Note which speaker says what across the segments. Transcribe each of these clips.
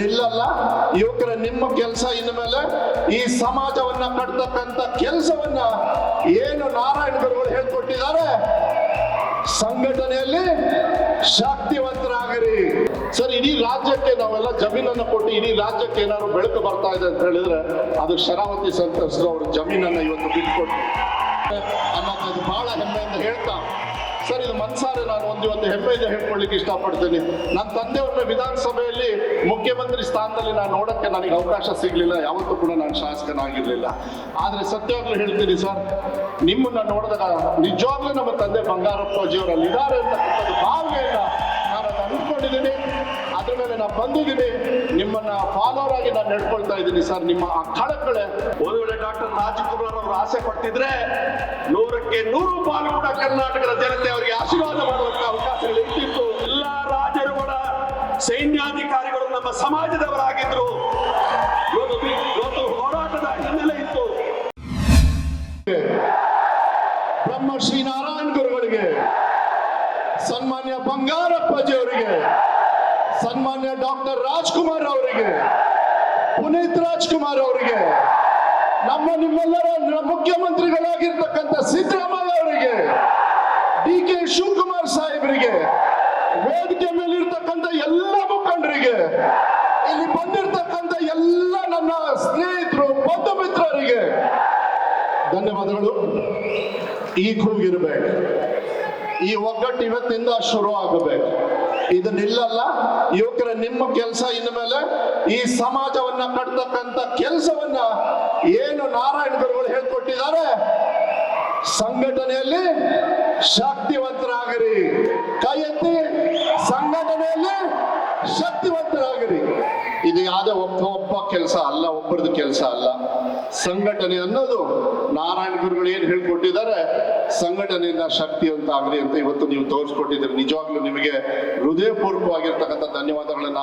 Speaker 1: ನಿಲ್ಲಲ್ಲ. ಯುವಕರ, ನಿಮ್ಮ ಕೆಲಸ ಇನ್ಮೇಲೆ ಈ ಸಮಾಜವನ್ನ ಕಟ್ತಕ್ಕಂತ ಕೆಲಸವನ್ನ ಏನು ನಾರಾಯಣ ಹೇಳ್ಕೊಟ್ಟಿದ್ದಾರೆ? ಸಂಘಟನೆಯಲ್ಲಿ ಶಕ್ತಿವಂತರಾಗಿರಿ. ಸರ್, ಇಡೀ ರಾಜ್ಯಕ್ಕೆ ನಾವೆಲ್ಲ ಜಮೀನನ್ನು ಕೊಟ್ಟು ಇಡೀ ರಾಜ್ಯಕ್ಕೆ ಏನಾದ್ರು ಬೆಳಕು ಬರ್ತಾ ಇದೆ ಅಂತ ಹೇಳಿದ್ರೆ ಅದು ಶರಾವತಿ ಸಂತಸರು ಅವ್ರ ಜಮೀನನ್ನ ಇವತ್ತು ಬಿಟ್ಕೊಟ್ಟು ಅನ್ನೋದು ಬಹಳ ಹೆಮ್ಮೆಯಿಂದ ಹೇಳ್ತಾ ಸರ್, ಇದು ಮನ್ಸಾರೆ ನಾನು ಒಂದು ಇವತ್ತು ಹೆಮ್ಮೆಯಿಂದ ಹೇಳ್ಕೊಳ್ಳಿಕ್ಕೆ ಇಷ್ಟಪಡ್ತೀನಿ. ನನ್ನ ತಂದೆಯವ್ರನ್ನ ವಿಧಾನಸಭೆಯಲ್ಲಿ ಮುಖ್ಯಮಂತ್ರಿ ಸ್ಥಾನದಲ್ಲಿ ನಾನು ನೋಡಕ್ಕೆ ನನಗೆ ಅವಕಾಶ ಸಿಗಲಿಲ್ಲ, ಯಾವತ್ತೂ ಕೂಡ ನಾನು ಶಾಸಕನಾಗಿರಲಿಲ್ಲ. ಆದರೆ ಸತ್ಯವಾಗ್ಲೂ ಹೇಳ್ತೀನಿ ಸರ್, ನಿಮ್ಮನ್ನ ನೋಡಿದಾಗ ನಿಜವಾಗ್ಲೂ ನಮ್ಮ ತಂದೆ ಬಂಗಾರಪ್ಪ ಜಿಯವರಲ್ಲಿ ಇದ್ದಾರೆ ಭಾವನೆಯನ್ನ ನಾನು ಬಂದಿದ್ದೀನಿ. ನಿಮ್ಮನ್ನ ಫಾಲೋರ್ ಆಗಿ ನಾನು ನಡ್ಕೊಳ್ತಾ ಇದ್ದೀನಿ ಸರ್. ನಿಮ್ಮ ಆ ಕಳಕಳೆ.
Speaker 2: ಒಂದು ವೇಳೆ ಡಾಕ್ಟರ್ ರಾಜ್ಕುಮಾರ್ ಅವರು ಆಸೆ ಪಟ್ಟಿದ್ರೆ ನೂರಕ್ಕೆ ನೂರು ಪಾಲು ಕೂಡ ಕರ್ನಾಟಕದ ಜನತೆ ಅವರಿಗೆ ಆಶೀರ್ವಾದ ಮಾಡುವಂತ ಅವಕಾಶಗಳು ಇಟ್ಟಿತ್ತು ಎಲ್ಲ ರಾಜರು ಕೂಡ ಸೈನ್ಯಾಧಿಕಾರಿಗಳು ನಮ್ಮ ಸಮಾಜದವರಾಗಿದ್ರು.
Speaker 1: ಡಾಕ್ಟರ್ ರಾಜ್ಕುಮಾರ್ ಅವರಿಗೆ, ಪುನೀತ್ ರಾಜ್ಕುಮಾರ್ ಅವರಿಗೆ, ನಮ್ಮ ನಿಮ್ಮೆಲ್ಲರ ಮುಖ್ಯಮಂತ್ರಿಗಳಾಗಿರ್ತಕ್ಕಂಥ ಸಿದ್ದರಾಮಯ್ಯ ಅವರಿಗೆ ಡಿ ಕೆ ಶಿವಕುಮಾರ್ ಸಾಹೇಬರಿಗೆ, ವೇದಿಕೆ ಮೇಲೆ ಇರ್ತಕ್ಕಂಥ ಎಲ್ಲ ಮುಖಂಡರಿಗೆ, ಇಲ್ಲಿ ಬಂದಿರತಕ್ಕಂಥ ಎಲ್ಲ ನನ್ನ ಸ್ನೇಹಿತರು ಬಂಧು ಮಿತ್ರರಿಗೆ ಧನ್ಯವಾದಗಳು. ಈ ಕೂಗಿರ್ಬೇಕು ಈ ಒಗ್ಗಟ್ಟು ಇವತ್ತಿಂದ ಶುರು ಆಗಬೇಕು. ಇದು ನಿಲ್ಲಲ್ಲ. ಯುವಕರ, ನಿಮ್ಮ ಕೆಲಸ ಇನ್ಮೇಲೆ ಈ ಸಮಾಜವನ್ನ ಕಟ್ಟತಕ್ಕಂತ ಕೆಲಸವನ್ನ ಏನು ನಾರಾಯಣ ಗುರುಗಳು ಹೇಳ್ಕೊಟ್ಟಿದ್ದಾರೆ? ಸಂಘಟನೆಯಲ್ಲಿ ಶಕ್ತಿವಂತರಾಗಿರಿ. ಕೈ ಎತ್ತಿ ಶಕ್ತಿವಂತರಾಗಿರಿ ಇದು ಯಾವುದೇ ಒಬ್ಬ ಒಬ್ಬ ಕೆಲಸ ಅಲ್ಲ, ಒಬ್ಬರದು ಕೆಲಸ ಅಲ್ಲ. ಸಂಘಟನೆ ಅನ್ನೋದು ನಾರಾಯಣ ಗುರುಗಳು ಏನು ಹೇಳ್ಕೊಟ್ಟಿದ್ದಾರೆ, ಸಂಘಟನೆಯಿಂದ ಆಗಲಿ ಅಂತ ಇವತ್ತು ನೀವು ತೋರಿಸ್ಕೊಟ್ಟಿದ್ದೀರಿ. ನಿಜವಾಗ್ಲೂ ನಿಮಗೆ ಹೃದಯಪೂರ್ವಕವಾಗಿರ್ತಕ್ಕಂಥ ಧನ್ಯವಾದಗಳನ್ನ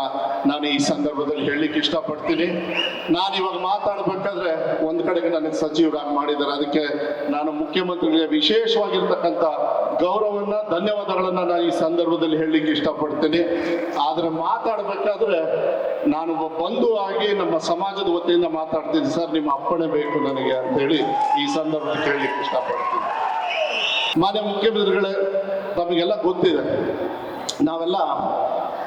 Speaker 1: ನಾನು ಈ ಸಂದರ್ಭದಲ್ಲಿ ಹೇಳಲಿಕ್ಕೆ ಇಷ್ಟಪಡ್ತೀನಿ. ನಾನು ಇವಾಗ ಮಾತಾಡ್ಬೇಕಾದ್ರೆ ಒಂದ್ ಕಡೆಗೆ ನನಗೆ ಸಚಿವರಾಗಿ ಮಾಡಿದ್ದಾರೆ. ಅದಕ್ಕೆ ನಾನು ಮುಖ್ಯಮಂತ್ರಿಗಳಿಗೆ ವಿಶೇಷವಾಗಿರ್ತಕ್ಕಂಥ ಗೌರವನ್ನ ಧನ್ಯವಾದಗಳನ್ನ ನಾನು ಈ ಸಂದರ್ಭದಲ್ಲಿ ಹೇಳಲಿಕ್ಕೆ ಇಷ್ಟಪಡ್ತೀನಿ. ಆದ್ರೆ ಮಾತಾಡ್ಬೇಕಾದ್ರೆ ನಾನು ಒಬ್ಬ ಬಂಧು ಆಗಿ ನಮ್ಮ ಸಮಾಜದ ವತಿಯಿಂದ ಮಾತಾಡ್ತೀನಿ ಸರ್, ನಿಮ್ಮ ಅಪ್ಪಣೆ ಬೇಕು ನನಗೆ ಅಂತ ಹೇಳಿ ಈ ಸಂದರ್ಭದಲ್ಲಿ ಹೇಳಲಿಕ್ಕೆ ಇಷ್ಟಪಡ್ತೀನಿ. ಮಾನ್ಯ ಮುಖ್ಯಮಂತ್ರಿಗಳೇ, ನಮಗೆಲ್ಲ ಗೊತ್ತಿದೆ, ನಾವೆಲ್ಲ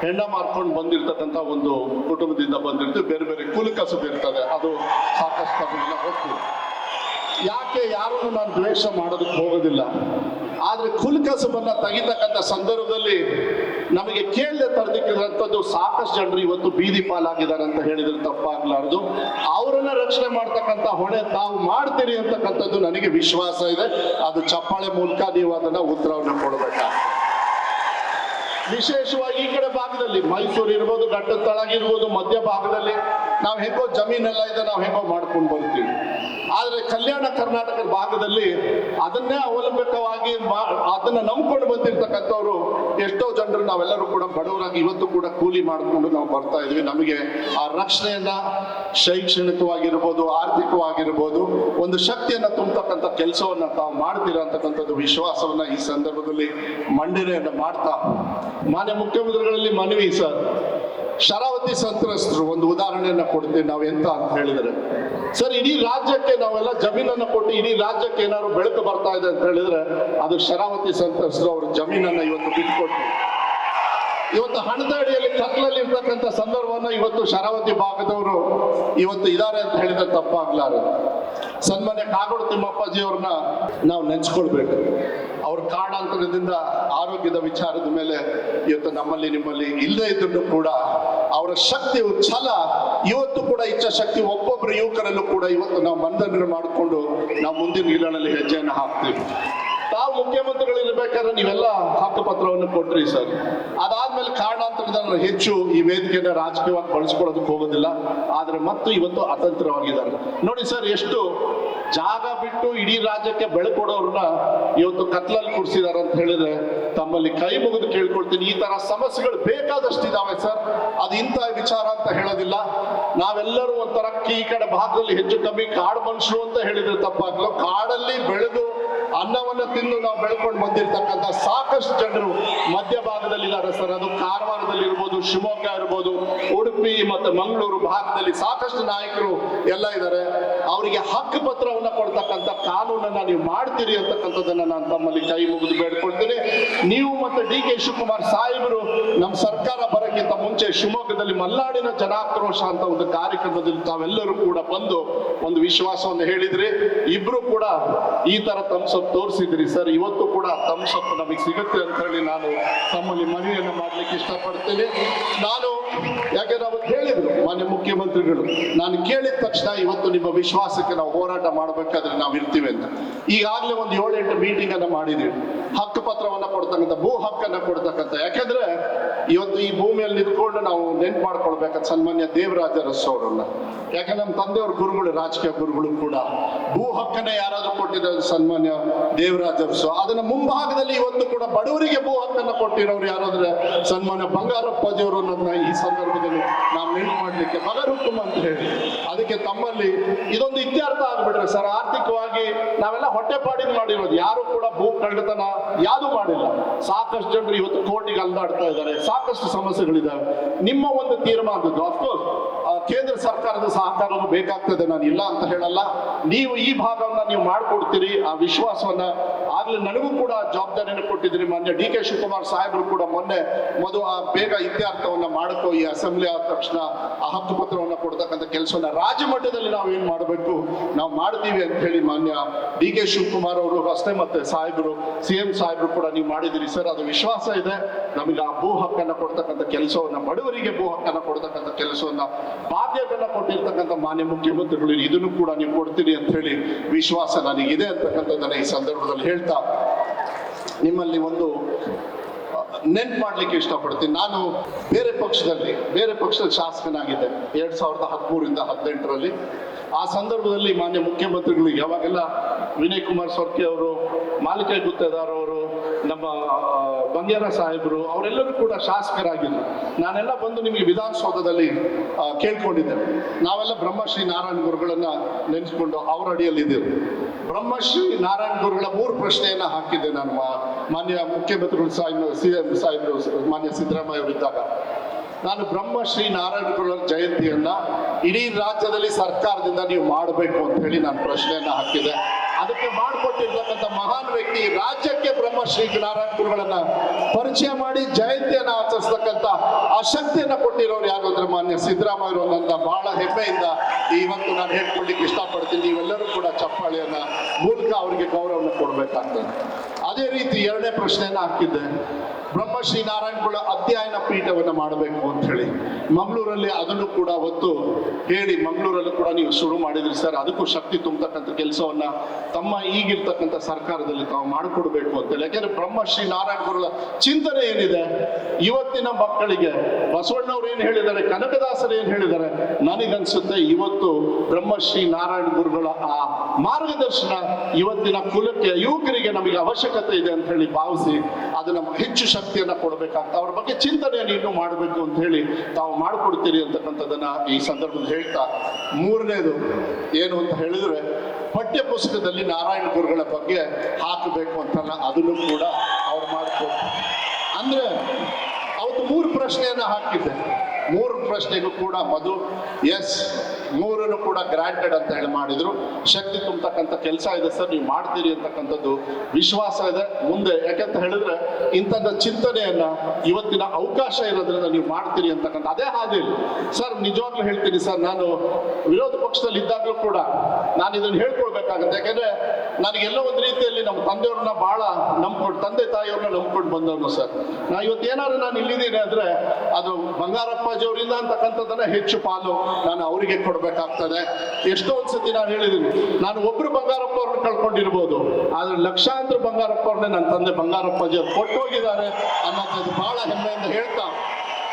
Speaker 1: ಹೆಣ್ಣ ಮಾರ್ಕೊಂಡು ಬಂದಿರ್ತಕ್ಕಂಥ ಒಂದು ಕುಟುಂಬದಿಂದ ಬಂದಿರ್ತೀವಿ, ಬೇರೆ ಬೇರೆ ಕುಲುಕಸು ಇರ್ತದೆ, ಅದು ಸಾಕಷ್ಟು ಗೊತ್ತಿದೆ. ಯಾಕೆ ಯಾರನ್ನು ನಾನು ದ್ವೇಷ ಮಾಡೋದಕ್ಕೆ ಹೋಗೋದಿಲ್ಲ? ಆದ್ರೆ ಕುಲಕಸಬನ್ನ ತೆಗಿತಕ್ಕಂಥ ಸಂದರ್ಭದಲ್ಲಿ ನಮಗೆ ಕೇಳದೆ ತರದಿಕ್ಕಿರುವಂಥದ್ದು ಸಾಕಷ್ಟು ಜನರು ಇವತ್ತು ಬೀದಿ ಪಾಲಾಗಿದ್ದಾರೆ ಅಂತ ಹೇಳಿದ್ರೆ ತಪ್ಪಾಗ್ಲಾರ್ದು. ಅವರನ್ನ ರಕ್ಷಣೆ ಮಾಡ್ತಕ್ಕಂಥ ಹೊಣೆ ತಾವು ಮಾಡ್ತೀರಿ ಅಂತಕ್ಕಂಥದ್ದು ನನಗೆ ವಿಶ್ವಾಸ ಇದೆ. ಅದು ಚಪ್ಪಾಳೆ ಮೂಲಕ ನೀವು ಅದನ್ನ ಉತ್ತರವನ್ನು ಕೊಡಬೇಕಾಗ್ತದೆ. ವಿಶೇಷವಾಗಿ ಈ ಕಡೆ ಭಾಗದಲ್ಲಿ ಮೈಸೂರು ಇರ್ಬೋದು ಘಟ್ಟದ ತಳಗಿರ್ಬೋದು ಮಧ್ಯ ಭಾಗದಲ್ಲಿ ನಾವು ಹೇಗೋ ಜಮೀನೆಲ್ಲ ಇದೆ, ನಾವು ಹೆಂಗೋ ಮಾಡ್ಕೊಂಡು ಬರ್ತೀವಿ. ಆದ್ರೆ ಕಲ್ಯಾಣ ಕರ್ನಾಟಕದ ಭಾಗದಲ್ಲಿ ಅದನ್ನೇ ಅವಲಂಬಿತವಾಗಿ ಅದನ್ನ ನಂಬ್ಕೊಂಡು ಬಂದಿರ್ತಕ್ಕಂಥವ್ರು ಎಷ್ಟೋ ಜನರು ನಾವೆಲ್ಲರೂ ಕೂಡ ಬಡವರಾಗಿ ಇವತ್ತು ಕೂಡ ಕೂಲಿ ಮಾಡಿಕೊಂಡು ನಾವು ಬರ್ತಾ ಇದೀವಿ. ನಮಗೆ ಆ ರಕ್ಷಣೆಯನ್ನ ಶೈಕ್ಷಣಿಕವಾಗಿರ್ಬೋದು, ಆರ್ಥಿಕವಾಗಿರ್ಬೋದು, ಒಂದು ಶಕ್ತಿಯನ್ನ ತುಂಬತಕ್ಕಂಥ ಕೆಲಸವನ್ನ ತಾವು ಮಾಡ್ತೀರ ಅಂತಕ್ಕಂಥದ್ದು ವಿಶ್ವಾಸವನ್ನ ಈ ಸಂದರ್ಭದಲ್ಲಿ ಮಂಡನೆಯನ್ನ ಮಾಡ್ತಾ ಮಾನ್ಯ ಮುಖ್ಯಮಂತ್ರಿಗಳಲ್ಲಿ ಮನವಿ ಸರ್. ಶರಾವತಿ ಸಂತ್ರಸ್ತರು ಒಂದು ಉದಾಹರಣೆಯನ್ನ ಕೊಡ್ತೀವಿ ನಾವು ಎಂತ ಅಂತ ಹೇಳಿದ್ರೆ. ಸರ್, ಇಡೀ ರಾಜ್ಯಕ್ಕೆ ನಾವೆಲ್ಲ ಜಮೀನನ್ನ ಕೊಟ್ಟು ಇಡೀ ರಾಜ್ಯಕ್ಕೆ ಏನಾದ್ರು ಬೆಳಕು ಬರ್ತಾ ಇದೆ ಅಂತ ಹೇಳಿದ್ರೆ, ಅದು ಶರಾವತಿ ಸಂತ್ರಸ್ತರು ಅವ್ರ ಜಮೀನನ್ನ ಇವತ್ತು ಬಿಟ್ಕೊಟ್ಟು ಇವತ್ತು ಹಣದ ಅಡಿಯಲ್ಲಿ ಕತ್ಲಲ್ಲಿ ಇರ್ತಕ್ಕಂಥ ಸಂದರ್ಭವನ್ನ ಇವತ್ತು ಶರಾವತಿ ಭಾಗದವರು ಇವತ್ತು ಇದ್ದಾರೆ ಅಂತ ಹೇಳಿದ್ರೆ ತಪ್ಪಾಗ್ಲಾರ ಸನ್ಮಾನ್ಯ ಕಾಗೋಡು ತಿಮ್ಮಪ್ಪಾಜಿ ಅವ್ರನ್ನ ನಾವು ನೆನ್ಸ್ಕೊಳ್ಬೇಕು. ಅವ್ರ ಕಾರಣಾಂತರದಿಂದ ಆರೋಗ್ಯದ ವಿಚಾರದ ಮೇಲೆ ಇವತ್ತು ನಮ್ಮಲ್ಲಿ ನಿಮ್ಮಲ್ಲಿ ಇಲ್ಲದೇ ಇದ್ರೂ ಕೂಡ ಅವರ ಶಕ್ತಿ ಛಲ. ಇವತ್ತು ಕೂಡ ಇಚ್ಛಾಶಕ್ತಿ ಒಬ್ಬೊಬ್ಬರು ಯುವಕರಲ್ಲೂ ಕೂಡ ಇವತ್ತು ನಾವು ಬಂಧನ ಮಾಡಿಕೊಂಡು ನಾವು ಮುಂದಿನ ನಿಲನಲ್ಲಿ ಹೆಜ್ಜೆಯನ್ನು ಹಾಕ್ತೀವಿ. ತಾವು ಮುಖ್ಯಮಂತ್ರಿಗಳು ಇರಬೇಕಾದ್ರೆ ನೀವೆಲ್ಲ ಹಕ್ಕುಪತ್ರವನ್ನು ಕೊಟ್ರಿ ಸರ್. ಅದಾದ್ಮೇಲೆ ಕಾರಣಾಂತರದಿಂದ ನಾನು ಹೆಚ್ಚು ಈ ವೇದಿಕೆಯನ್ನ ರಾಜಕೀಯವಾಗಿ ಬಳಸ್ಕೊಳ್ಳೋದಕ್ಕೆ ಹೋಗೋದಿಲ್ಲ. ಆದ್ರೆ ಮತ್ತು ಇವತ್ತು ಅತಂತ್ರವಾಗಿದ್ದಾರೆ. ನೋಡಿ ಸರ್, ಎಷ್ಟು ಜಾಗ ಬಿಟ್ಟು ಇಡೀ ರಾಜ್ಯಕ್ಕೆ ಬೆಳಕೊಡೋರ್ನ ಇವತ್ತು ಕತ್ಲಲ್ಲಿ ಕೂರಿಸಿದಾರೆ ಅಂತ ಹೇಳಿದ್ರೆ ತಮ್ಮಲ್ಲಿ ಕೈ ಮುಗಿದು ಕೇಳ್ಕೊಳ್ತೀನಿ. ಈ ತರ ಸಮಸ್ಯೆಗಳು ಬೇಕಾದಷ್ಟು ಇದಾವೆ ಸರ್. ಅದು ಇಂಥ ವಿಚಾರ ಅಂತ ಹೇಳೋದಿಲ್ಲ. ನಾವೆಲ್ಲರೂ ಒಂಥರ ಈ ಕಡೆ ಭಾಗದಲ್ಲಿ ಹೆಚ್ಚು ಕಮ್ಮಿ ಕಾಡು ಮನುಷ್ಯರು ಅಂತ ಹೇಳಿದ್ರೆ ತಪ್ಪಾಗ್ಲೋ ಕಾಡಲ್ಲಿ ಬೆಳೆದು ಅನ್ನವನ್ನು ತಿಂದು ನಾವು ಬೆಳ್ಕೊಂಡು ಬಂದಿರ್ತಕ್ಕಂಥ ಸಾಕಷ್ಟು ಜನರು ಮಧ್ಯಭಾಗದಲ್ಲಿ ಇದ್ದಾರೆ ಸರ್. ಅದು ಕಾರವಾರದಲ್ಲಿ ಇರ್ಬೋದು, ಶಿವಮೊಗ್ಗ ಇರ್ಬೋದು, ಉಡುಪಿ ಮತ್ತು ಮಂಗಳೂರು ಭಾಗದಲ್ಲಿ ಸಾಕಷ್ಟು ನಾಯಕರು ಎಲ್ಲ ಇದ್ದಾರೆ. ಅವರಿಗೆ ಹಕ್ಕು ಪತ್ರವನ್ನ ಕೊಡ್ತಕ್ಕಂಥ ಕಾನೂನನ್ನ ನೀವು ಮಾಡ್ತೀರಿ ಅಂತಕ್ಕಂಥದ್ದನ್ನ ನಾನು ತಮ್ಮಲ್ಲಿ ಕೈ ಮುಗಿದು ಬೇಡ್ಕೊಳ್ತೀನಿ. ನೀವು ಮತ್ತು ಡಿ ಕೆ ಶಿವಕುಮಾರ್ ಸಾಹೇಬರು ನಮ್ಮ ಸರ್ಕಾರ ಶಿವಮೊಗ್ಗದಲ್ಲಿ ಮಲ್ನಾಡಿನ ಜನಾಕ್ರೋಶ ಅಂತ ಒಂದು ಕಾರ್ಯಕ್ರಮದಲ್ಲಿ ತಾವೆಲ್ಲರೂ ಕೂಡ ಬಂದು ಒಂದು ವಿಶ್ವಾಸವನ್ನು ಹೇಳಿದ್ರಿ. ಇಬ್ರು ಕೂಡ ಈ ತರ ತಮ್ಸಪ್ ತೋರಿಸಿದ್ರಿ. ಸರ್, ಇವತ್ತು ಕೂಡ ತಮ್ಸಪ್ ನಮಗೆ ಸಿಗುತ್ತೆ ಅಂತ ಹೇಳಿ ನಾನು ತಮ್ಮಲ್ಲಿ ಮನವಿಯನ್ನು ಮಾಡ್ಲಿಕ್ಕೆ ಇಷ್ಟಪಡ್ತೇನೆ. ನಾನು ಯಾಕೆಂದ್ರೆ ಅವತ್ತು ಹೇಳಿದ್ರು? ಮಾನ್ಯ ಮುಖ್ಯಮಂತ್ರಿಗಳು, ನಾನು ಕೇಳಿದ ತಕ್ಷಣ ಇವತ್ತು ನಿಮ್ಮ ವಿಶ್ವಾಸಕ್ಕೆ ನಾವು ಹೋರಾಟ ಮಾಡಬೇಕಾದ್ರೆ ನಾವು ಇರ್ತೀವಿ ಅಂತ. ಈಗಾಗಲೇ ಒಂದು ಏಳೆಂಟು ಮೀಟಿಂಗ್ ಅನ್ನ ಮಾಡಿದೀವಿ ಹಕ್ಕು ಪತ್ರವನ್ನ ಕೊಡ್ತಕ್ಕಂಥ, ಭೂ ಹಕ್ಕನ್ನ ಕೊಡ್ತಕ್ಕಂಥ. ಯಾಕಂದ್ರೆ ಇವತ್ತು ಈ ಭೂಮಿಯಲ್ಲಿ ನಿಂತ್ಕೊಂಡು ನಾವು ನೆನ್ಪು ಮಾಡ್ಕೊಳ್ಬೇಕಂತ ಸನ್ಮಾನ್ಯ ದೇವರಾಜ ಅವರನ್ನ. ಯಾಕಂದ್ರೆ ನಮ್ಮ ತಂದೆಯವ್ರ ಗುರುಗಳು, ರಾಜಕೀಯ ಗುರುಗಳು ಕೂಡ. ಭೂ ಹಕ್ಕನ್ನ ಯಾರಾದ್ರೂ ಕೊಟ್ಟಿದ್ದಾರೆ ಸನ್ಮಾನ್ಯ ದೇವರಾಜ ರಸ್ಸು. ಅದನ್ನ ಮುಂಭಾಗದಲ್ಲಿ ಇವತ್ತು ಕೂಡ ಬಡವರಿಗೆ ಭೂ ಹಕ್ಕನ್ನ ಕೊಟ್ಟಿರೋರು ಯಾರಾದ್ರೆ ಸನ್ಮಾನ್ಯ ಬಂಗಾರಪ್ಪಾಜಿಯವರು ನನ್ನ ಈ ಸಂದರ್ಭದಲ್ಲಿ ನಾವು ನೆನ್ಪು ಮಾಡ್ಲಿಕ್ಕೆ ಅಂತ ಹೇಳಿ. ಅದಕ್ಕೆ ತಮ್ಮಲ್ಲಿ ಇದೊಂದು ಇತ್ಯರ್ಥ ಆಗ್ಬಿಟ್ರೆ ಸರ್, ಆರ್ಥಿಕವಾಗಿ ನಾವೆಲ್ಲ ಹೊಟ್ಟೆಪಾಡಿ ಮಾಡಿರೋದು. ಯಾರು ಕೂಡ ಭೂ ಕಳ್ಳತನ ಯಾವುದು ಮಾಡಿಲ್ಲ. ಸಾಕಷ್ಟು ಜನರು ಇವತ್ತು ಕೋರ್ಟಿಗೆ ಅಲ್ದಾಡ್ತಾ ಇದ್ದಾರೆ. ಸಾಕಷ್ಟು ಸಮಸ್ಯೆಗಳಿದ್ದಾವೆ ನಿಮ್ಮ ಒಂದು ತೀರ್ಮಾನದ್ದು ಅಫ್ಕೋರ್ಸ್ ಕೇಂದ್ರ ಸರ್ಕಾರದ ಸಹಕಾರವೂ ಬೇಕಾಗ್ತದೆ. ನಾನು ಇಲ್ಲ ಅಂತ ಹೇಳಲ್ಲ. ನೀವು ಈ ಭಾಗವನ್ನ ನೀವು ಮಾಡ್ಕೊಡ್ತೀರಿ, ಆ ವಿಶ್ವಾಸವನ್ನ ಆಗ್ಲೇ ನನಗೂ ಕೂಡ ಜವಾಬ್ದಾರಿಯನ್ನು ಕೊಟ್ಟಿದ್ರಿ ಮಾನ್ಯ ಡಿ ಕೆ ಶಿವಕುಮಾರ್ ಸಾಹೇಬರು ಕೂಡ ಮೊನ್ನೆ ಮೊದಲು ಆ ಬೇಗ ಇತ್ಯರ್ಥವನ್ನ ಮಾಡಕ್ಕೋ ಈ ಅಸೆಂಬ್ಲಿ ಆದ ತಕ್ಷಣ ಆ ಹಕ್ಕು ಪತ್ರವನ್ನ ಕೊಡ್ತಕ್ಕಂಥ ಕೆಲಸವನ್ನ ರಾಜ್ಯ ಮಟ್ಟದಲ್ಲಿ ನಾವು ಏನ್ ಮಾಡಬೇಕು? ನಾವು ಮಾಡ್ತೀವಿ ಅಂತ ಹೇಳಿ ಮಾನ್ಯ ಡಿ ಕೆ ಶಿವಕುಮಾರ್ ಅವರು, ಅಷ್ಟೇ ಮತ್ತೆ ಸಾಹೇಬರು, ಸಿ ಎಂ ಸಾಹೇಬರು ಕೂಡ ನೀವು ಮಾಡಿದಿರಿ ಸರ್, ಅದು ವಿಶ್ವಾಸ ಇದೆ. ನಮಗೆ ಆ ಭೂ ಹಕ್ಕನ್ನ ಕೊಡ್ತಕ್ಕಂಥ ಕೆಲಸವನ್ನ, ಬಡವರಿಗೆ ಭೂ ಹಕ್ಕನ್ನ ಕೊಡ್ತಕ್ಕಂಥ ಕೆಲಸವನ್ನ ಬಾಧ್ಯತೆಯನ್ನ ಕೊಟ್ಟಿರ್ತಕ್ಕಂಥ ಮಾನ್ಯ ಮುಖ್ಯಮಂತ್ರಿಗಳು ಇದನ್ನು ಕೂಡ ನೀವು ಕೊಡ್ತೀರಿ ಅಂತ ಹೇಳಿ ವಿಶ್ವಾಸ ನನಗಿದೆ ಅಂತಕ್ಕಂಥದ್ದನ್ನ ಈ ಸಂದರ್ಭದಲ್ಲಿ ಹೇಳ್ತಾ ನಿಮ್ಮಲ್ಲಿ ಒಂದು ನೆನ್ಪು ಮಾಡ್ಲಿಕ್ಕೆ ಇಷ್ಟಪಡ್ತೀನಿ. ನಾನು ಬೇರೆ ಪಕ್ಷದಲ್ಲಿ, ಬೇರೆ ಪಕ್ಷದ ಶಾಸಕನಾಗಿದ್ದೆ ಎರಡ್ ಸಾವಿರದ ಹದಿಮೂರಿಂದ ಹದಿನೆಂಟರಲ್ಲಿ. ಆ ಸಂದರ್ಭದಲ್ಲಿ ಮಾನ್ಯ ಮುಖ್ಯಮಂತ್ರಿಗಳು ಯಾವಾಗೆಲ್ಲ ವಿನಯ್ ಕುಮಾರ್ ಸೊರ್ಕೆ ಅವರು, ಮಾಲಿಕೆ ಗುತ್ತೇದಾರ್ ಅವರು, ನಮ್ಮ ಬಂಗೇರ ಸಾಹೇಬರು ಅವರೆಲ್ಲರೂ ಕೂಡ ಶಾಸಕರಾಗಿದ್ದರು ನಾನೆಲ್ಲ ಬಂದು ನಿಮಗೆ ವಿಧಾನಸೌಧದಲ್ಲಿ ಕೇಳ್ಕೊಂಡಿದ್ದೇನೆ ಕೇಳ್ಕೊಂಡಿದ್ದೆ. ನಾವೆಲ್ಲ ಬ್ರಹ್ಮಶ್ರೀ ನಾರಾಯಣ ಗುರುಗಳನ್ನು ನೆನೆಸ್ಕೊಂಡು ಅವರ ಅಡಿಯಲ್ಲಿದ್ದೆವು ಬ್ರಹ್ಮಶ್ರೀ ನಾರಾಯಣ ಗುರುಗಳ ಮೂರು ಪ್ರಶ್ನೆಯನ್ನು ಹಾಕಿದ್ದೆ ನಾನು ಮಾನ್ಯ ಮುಖ್ಯಮಂತ್ರಿಗಳು ಸಾಹೇಬ್, ಸಿ ಎಂ ಸಾಹೇಬರು, ಮಾನ್ಯ ಸಿದ್ದರಾಮಯ್ಯ ಅವರಿದ್ದಾಗ ನಾನು ಬ್ರಹ್ಮಶ್ರೀ ನಾರಾಯಣ ಗುರುಗಳ ಜಯಂತಿಯನ್ನ ಇಡೀ ರಾಜ್ಯದಲ್ಲಿ ಸರ್ಕಾರದಿಂದ ನೀವು ಮಾಡಬೇಕು ಅಂತ ಹೇಳಿ ನಾನು ಪ್ರಶ್ನೆಯನ್ನ ಹಾಕಿದೆ. ಅದಕ್ಕೆ ಮಾಡಿಕೊಟ್ಟಿರ್ತಕ್ಕಂಥ ಮಹಾನ್ ವ್ಯಕ್ತಿ ರಾಜ್ಯಕ್ಕೆ ಬ್ರಹ್ಮಶ್ರೀ ನಾರಾಯಣ ಗುರುಗಳನ್ನ ಪರಿಚಯ ಮಾಡಿ ಜಯಂತಿಯನ್ನ ಆಚರಿಸ್ತಕ್ಕಂಥ ಆ ಶಕ್ತಿಯನ್ನ ಕೊಟ್ಟಿರೋರು ಯಾರು ಅಂದ್ರೆ ಮಾನ್ಯ ಸಿದ್ದರಾಮಯ್ಯ ನನ್ನ ಬಹಳ ಹೆಮ್ಮೆಯಿಂದ ಇವತ್ತು ನಾನು ಹೇಳ್ಕೊಳ್ಲಿಕ್ಕೆ ಇಷ್ಟಪಡ್ತೀನಿ. ನೀವೆಲ್ಲರೂ ಕೂಡ ಚಪ್ಪಾಳಿಯನ್ನ ಮೂಲಕ ಅವರಿಗೆ ಗೌರವ ಕೊಡ್ಬೇಕಾಗ್ತದೆ. ಅದೇ ರೀತಿ ಎರಡನೇ ಪ್ರಶ್ನೆಯನ್ನ ಹಾಕಿದ್ದೆ. ಬ್ರಹ್ಮಶ್ರೀ ನಾರಾಯಣಗಳ ಅಧ್ಯಯನ ಪೀಠವನ್ನು ಮಾಡಬೇಕು ಅಂತ ಹೇಳಿ ಮಂಗಳೂರಲ್ಲಿ ಅದನ್ನು ಕೂಡ ಅವತ್ತು ಹೇಳಿ ಮಂಗಳೂರಲ್ಲೂ ಕೂಡ ನೀವು ಶುರು ಮಾಡಿದ್ರಿ ಸರ್. ಅದಕ್ಕೂ ಶಕ್ತಿ ತುಂಬತಕ್ಕಂಥ ಕೆಲಸವನ್ನ ತಮ್ಮ ಈಗಿರ್ತಕ್ಕಂಥ ಸರ್ಕಾರದಲ್ಲಿ ತಾವು ಮಾಡಿಕೊಡ್ಬೇಕು ಅಂತೇಳಿ ಯಾಕೆಂದ್ರೆ ಬ್ರಹ್ಮಶ್ರೀ ನಾರಾಯಣ ಗುರುಗಳ ಚಿಂತನೆ ಏನಿದೆ? ಇವತ್ತಿನ ಮಕ್ಕಳಿಗೆ ಬಸವಣ್ಣವ್ರು ಏನ್ ಹೇಳಿದ್ದಾರೆ? ಕನಕದಾಸರು ಏನ್ ಹೇಳಿದ್ದಾರೆ? ನನಗನ್ಸುತ್ತೆ ಇವತ್ತು ಬ್ರಹ್ಮಶ್ರೀ ನಾರಾಯಣ ಗುರುಗಳ ಆ ಮಾರ್ಗದರ್ಶನ ಇವತ್ತಿನ ಕುಲಕ್ಕೆ ಯುವಕರಿಗೆ ನಮಗೆ ಅವಶ್ಯಕತೆ ಇದೆ ಅಂತ ಹೇಳಿ ಭಾವಿಸಿ ಅದನ್ನ ಹೆಚ್ಚು ಶಕ್ತಿಯನ್ನ ಕೊಡಬೇಕಾಗ್ತದೆ ಅವ್ರ ಬಗ್ಗೆ ಚಿಂತನೆಯನ್ನು ನೀನು ಮಾಡಬೇಕು ಅಂತ ಹೇಳಿ ತಾವು ಮಾಡಿಕೊಡ್ತೀರಿ ಅಂತಕ್ಕಂಥದ್ದನ್ನ ಈ ಸಂದರ್ಭದಲ್ಲಿ ಹೇಳ್ತಾ, ಮೂರನೇದು ಏನು ಅಂತ ಹೇಳಿದ್ರೆ ಪಠ್ಯ ಪುಸ್ತಕದಲ್ಲಿ ನಾರಾಯಣ ಗುರುಗಳ ಬಗ್ಗೆ ಹಾಕಬೇಕು ಅಂತಲ್ಲ, ಅದನ್ನು ಕೂಡ ಅವ್ರು ಮಾಡಿಕೊಡ್ತಾರೆ ಅಂದ್ರೆ ಅವತ್ತು ಮೂರು ಪ್ರಶ್ನೆಯನ್ನ ಹಾಕಿದ್ದೆ. ಮೂರು ಪ್ರಶ್ನೆಗೂ ಕೂಡ ಮಧು ಎಸ್ ಮೂರನ್ನು ಕೂಡ ಗ್ರಾಂಟೆಡ್ ಅಂತ ಹೇಳಿ ಮಾಡಿದ್ರು. ಶಕ್ತಿ ತುಂಬತಕ್ಕಂಥ ಕೆಲಸ ಇದೆ ಸರ್, ನೀವು ಮಾಡ್ತೀರಿ ಅಂತಕ್ಕಂಥದ್ದು ವಿಶ್ವಾಸ ಇದೆ. ಮುಂದೆ ಯಾಕೆಂತ ಹೇಳಿದ್ರೆ, ಇಂಥದ್ದ ಚಿಂತನೆಯನ್ನ ಇವತ್ತಿನ ಅವಕಾಶ ಇರೋದ್ರಿಂದ ನೀವು ಮಾಡ್ತೀರಿ ಅಂತಕ್ಕಂಥ ಅದೇ ಹಾದಿ ಸರ್, ನಿಜವಾಗ್ಲೂ ಹೇಳ್ತೀನಿ ಸರ್, ನಾನು ವಿರೋಧ ಪಕ್ಷದಲ್ಲಿ ಇದ್ದಾಗಲೂ ಕೂಡ ನಾನು ಇದನ್ನು ಹೇಳ್ಕೊಳ್ಬೇಕಾಗತ್ತೆ. ಯಾಕಂದ್ರೆ ನನಗೆಲ್ಲೋ ಒಂದು ರೀತಿಯಲ್ಲಿ ನಮ್ಮ ತಂದೆಯವ್ರನ್ನ ಬಹಳ ನಂಬ್ಕೊಂಡು, ತಂದೆ ತಾಯಿಯವ್ರನ್ನ ನಂಬ್ಕೊಂಡು ಬಂದವನು ಸರ್. ನಾ ಇವತ್ತು ನಾನು ಇಲ್ಲಿದ್ದೀನಿ ಅಂದ್ರೆ ಅದು ಬಂಗಾರಪ್ಪಾಜಿ ಅವರಿಂದ ಅಂತಕ್ಕಂಥದ್ದನ್ನ ಹೆಚ್ಚು ಪಾಲು ನಾನು ಅವರಿಗೆ ಕೊಡ್ಬೇಕಾಗ್ತದೆ. ಎಷ್ಟೋ ಒಂದ್ಸತಿ ನಾನು ಹೇಳಿದೀನಿ ನಾನು ಒಬ್ರು ಬಂಗಾರಪ್ಪ ಅವ್ರನ್ನ ಕಳ್ಕೊಂಡಿರ್ಬೋದು, ಆದ್ರೆ ಲಕ್ಷಾಂತರ ಬಂಗಾರಪ್ಪ ಅವ್ರನ್ನೇ ನನ್ನ ತಂದೆ ಬಂಗಾರಪ್ಪಾಜಿ ಅವ್ರು ಕೊಟ್ಟೋಗಿದ್ದಾರೆ ಅನ್ನೋದು ಬಹಳ ಹೆಮ್ಮೆಯಿಂದ ಹೇಳ್ತಾ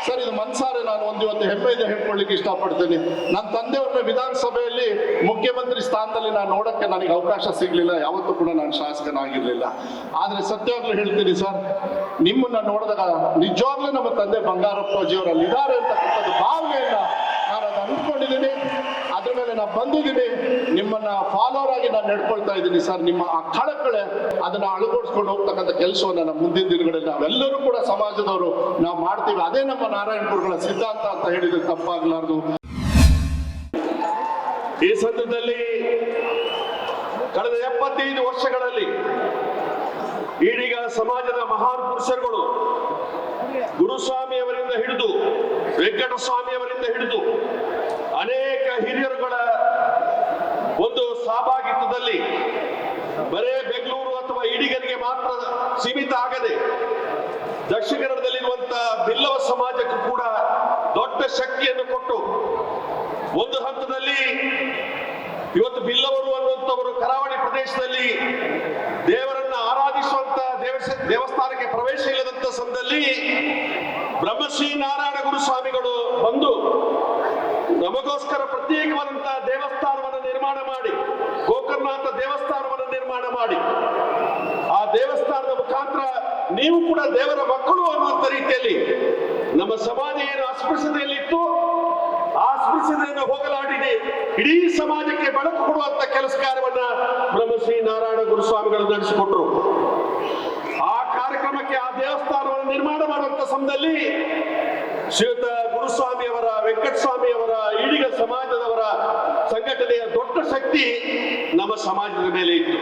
Speaker 1: ಸರ್, ಇದು ಮನ್ಸಾರೆ. ನಾನು ಒಂದು ಇವತ್ತು ಹೆಮ್ಮೆಯಿಂದ ಹೇಳ್ಕೊಳ್ಳಿಕ್ಕೆ ಇಷ್ಟಪಡ್ತೀನಿ. ನನ್ನ ತಂದೆಯವ್ರನ್ನ ವಿಧಾನಸಭೆಯಲ್ಲಿ ಮುಖ್ಯಮಂತ್ರಿ ಸ್ಥಾನದಲ್ಲಿ ನಾನು ನೋಡಕ್ಕೆ ನನಗೆ ಅವಕಾಶ ಸಿಗಲಿಲ್ಲ. ಯಾವತ್ತೂ ಕೂಡ ನಾನು ಶಾಸಕನಾಗಿರ್ಲಿಲ್ಲ. ಆದರೆ ಸತ್ಯವಾಗ್ಲೂ ಹೇಳ್ತೀನಿ ಸರ್, ನಿಮ್ಮನ್ನ ನೋಡಿದಾಗ ನಿಜವಾಗ್ಲೂ ನಮ್ಮ ತಂದೆ ಬಂಗಾರಪ್ಪಾಜಿಯವರು ಅಲ್ಲಿ ಇದ್ದಾರೆ ಅಂತಕ್ಕಂಥದ್ದು ಭಾವನೆಯನ್ನ ನಾನು ಅದು ಅನ್ಕೊಂಡಿದ್ದೀನಿ ಅದ್ರ ಮೇಲೆ ನಾ ಬಂದಿದ್ದೀನಿ ನಿಮ್ಮನ್ನ ಫಾಲೋರ್ ಆಗಿ ನಾನು ನಡ್ಕೊಳ್ತಾ ಇದ್ದೀನಿ ಸರ್. ನಿಮ್ಮ ಆ ಕಳಕಳೆ ಅದನ್ನ ಅಳವಡಿಸ್ಕೊಂಡು ಹೋಗ್ತಕ್ಕಂಥ ಕೆಲಸವನ್ನ ನಮ್ಮ ಮುಂದಿನ ದಿನಗಳಲ್ಲಿ ನಾವೆಲ್ಲರೂ ಕೂಡ ಸಮಾಜದವರು ನಾವು ಮಾಡ್ತೀವಿ. ಅದೇ ನಮ್ಮ ನಾರಾಯಣಪುರಗಳ ಸಿದ್ಧಾಂತ ಅಂತ ಹೇಳಿದ್ರೆ ತಪ್ಪಾಗ್ಲಾರ್ದು.
Speaker 2: ಈ ಸಂದರ್ಭದಲ್ಲಿ ಕಳೆದ ಎಪ್ಪತ್ತೈದು ವರ್ಷಗಳಲ್ಲಿ ಈಡೀಗ ಸಮಾಜದ ಮಹಾನ್ ಪುರುಷರುಗಳು ಗುರುಸ್ವಾಮಿ ಅವರಿಂದ ಹಿಡಿದು ವೆಂಕಟಸ್ವಾಮಿಯವರಿಂದ ಹಿಡಿದು ಅನೇಕ ಹಿರಿಯರುಗಳ ಒಂದು ಸಹಭಾಗಿತ್ವದಲ್ಲಿ ಬರೇ ಬೆಂಗಳೂರು ಅಥವಾ ಇಡಿಗರಿಗೆ ಮಾತ್ರ ಸೀಮಿತ ಆಗದೆ ದಕ್ಷಿಣ ಕನ್ನಡದಲ್ಲಿರುವಂತಹ ಬಿಲ್ಲವ ಸಮಾಜಕ್ಕೂ ಕೂಡ ದೊಡ್ಡ ಶಕ್ತಿಯನ್ನು ಕೊಟ್ಟು ಒಂದು ಹಂತದಲ್ಲಿ ಇವತ್ತು ಬಿಲ್ಲವರು ಅನ್ನುವಂಥವರು ಕರಾವಳಿ ಪ್ರದೇಶದಲ್ಲಿ ದೇವರನ್ನ ಆರಾಧಿಸುವಂತ ದೇವಸ, ದೇವಸ್ಥಾನಕ್ಕೆ ಪ್ರವೇಶ ಇಲ್ಲದಂತ ಸಂದಲ್ಲಿ ಬ್ರಹ್ಮಶ್ರೀ ನಾರಾಯಣ ಗುರು ಸ್ವಾಮಿಗಳು ಬಂದು ನಮಗೋಸ್ಕರ ಪ್ರತ್ಯೇಕವಾದಂತಹ ದೇವಸ್ಥಾನವನ್ನು ನಿರ್ಮಾಣ ಮಾಡಿ ದೇವಸ್ಥಾನವನ್ನು ನಿರ್ಮಾಣ ಮಾಡಿ. ಆ ದೇವಸ್ಥಾನದ ಮುಖಾಂತರ ನೀವು ಕೂಡ ದೇವರ ಮಕ್ಕಳು ಅನ್ನುವಂಥ ರೀತಿಯಲ್ಲಿ ನಮ್ಮ ಸಮಾಜ ಏನು ಅಸ್ಪೃಶ್ಯತೆಯಲ್ಲಿತ್ತು ಆ ಅಸ್ಪೃಶ್ಯತೆಯನ್ನು ಹೋಗಲಾಡಿದೆ. ಇಡೀ ಸಮಾಜಕ್ಕೆ ಬೆಳಕು ಕೊಡುವಂತ ಕೆಲಸ ಕಾರ್ಯವನ್ನ ಬ್ರಹ್ಮಶ್ರೀ ನಾರಾಯಣ ಗುರುಸ್ವಾಮಿಗಳು ನಡೆಸಿಕೊಟ್ರು. ಆ ಕಾರ್ಯಕ್ರಮಕ್ಕೆ ಆ ದೇವಸ್ಥಾನವನ್ನು ನಿರ್ಮಾಣ ಮಾಡುವಂತ ಸಮಯದಲ್ಲಿ ಶ್ರೀಯುತ ಗುರುಸ್ವಾಮಿ ಅವರ ವೆಂಕಟಸ್ವಾಮಿ ಅವರ ಈಡಿಗ ಸಮಾಜದವರ ಸಂಘಟನೆಯ ದೊಡ್ಡ ಶಕ್ತಿ ನಮ್ಮ ಸಮಾಜದ ಮೇಲೆ ಇತ್ತು.